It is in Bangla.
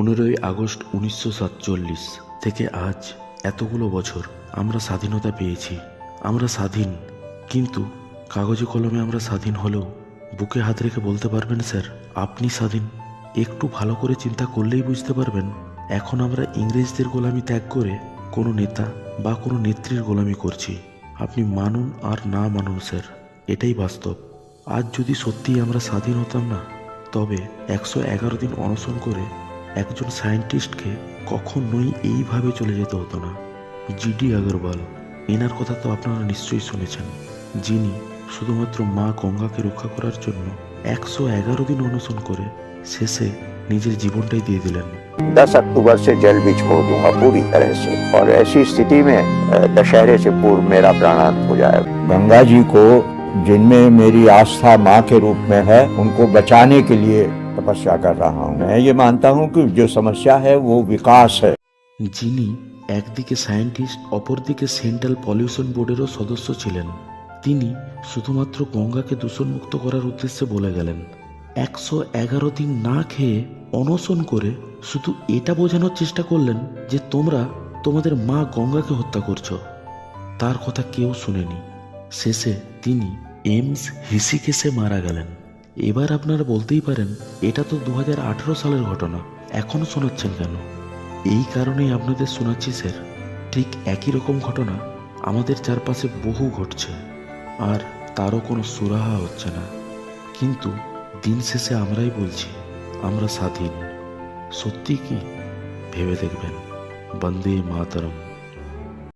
পনেরোই আগস্ট উনিশশো সাতচল্লিশ থেকে আজ এতগুলো বছর আমরা স্বাধীনতা পেয়েছি। আমরা স্বাধীন, কিন্তু কাগজে কলমে আমরা স্বাধীন হলেও বুকে হাত রেখে বলতে পারবেন, স্যার, আপনি স্বাধীন। একটু ভালো করে চিন্তা করলেই বুঝতে পারবেন, এখন আমরা ইংরেজদের গোলামি ত্যাগ করে কোনো নেতা বা কোনো নেত্রীর গোলামি করছি। আপনি মানুন আর না মানুন, স্যার, এটাই বাস্তব। আজ যদি সত্যিই আমরা স্বাধীন হতাম না, তবে একশো এগারো দিন অনশন করে একজন সায়েন্টিস্টকে কখনোই এইভাবে চলে যেতে হতো না জিডি আগরওয়াল এনার কথা তো আপনারা নিশ্চয়ই শুনেছেন যিনি শুধুমাত্র মা গঙ্গাকে রক্ষা করার জন্য একশো এগারো দিন অনশন করে শেষে নিজের জীবনটাই দিয়ে দিলেন दस अक्टूबर से जल भी छोड़ दूंगा पूरी तरह से और ऐसी स्थिति में अ, दशहरे से पूर्व मेरा प्राणांत हो जाएगा गंगा जी को जिनमें मेरी आस्था माँ के रूप में है उनको बचाने के लिए तपस्या कर रहा हूँ मैं ये मानता हूँ कि जो समस्या है वो विकास है যিনি একদিকে সায়েন্টিস্ট অপরদিকে সেন্ট্রাল পলিউশন বোর্ডেরও সদস্য ছিলেন তিনি শুধুমাত্র গঙ্গাকে দূষণমুক্ত করার উদ্দেশ্যে বলে গেলেন একশো এগারো দিন না খেয়ে অনশন করে শুধু এটা বোঝানোর চেষ্টা করলেন যে তোমরা তোমাদের মা গঙ্গাকে হত্যা করছো তার কথা কেউ শুনেনি শেষে তিনি এমস হিসিকেসে মারা গেলেন এবার আপনারা বলতেই পারেন, এটা তো দু হাজার আঠেরো সালের ঘটনা এখনও শোনাচ্ছেন কেন? এই কারণেই আপনাদের শোনাচ্ছি স্যার, ঠিক একই রকম ঘটনা আমাদের চারপাশে বহু ঘটছে, আর তারও কোনো সুরাহা হচ্ছে না। কিন্তু দিন শেষে আমরাই বলছি, আমরা স্বাধীন। সত্যি কি? ভেবে দেখবেন। বন্দে মাতরম।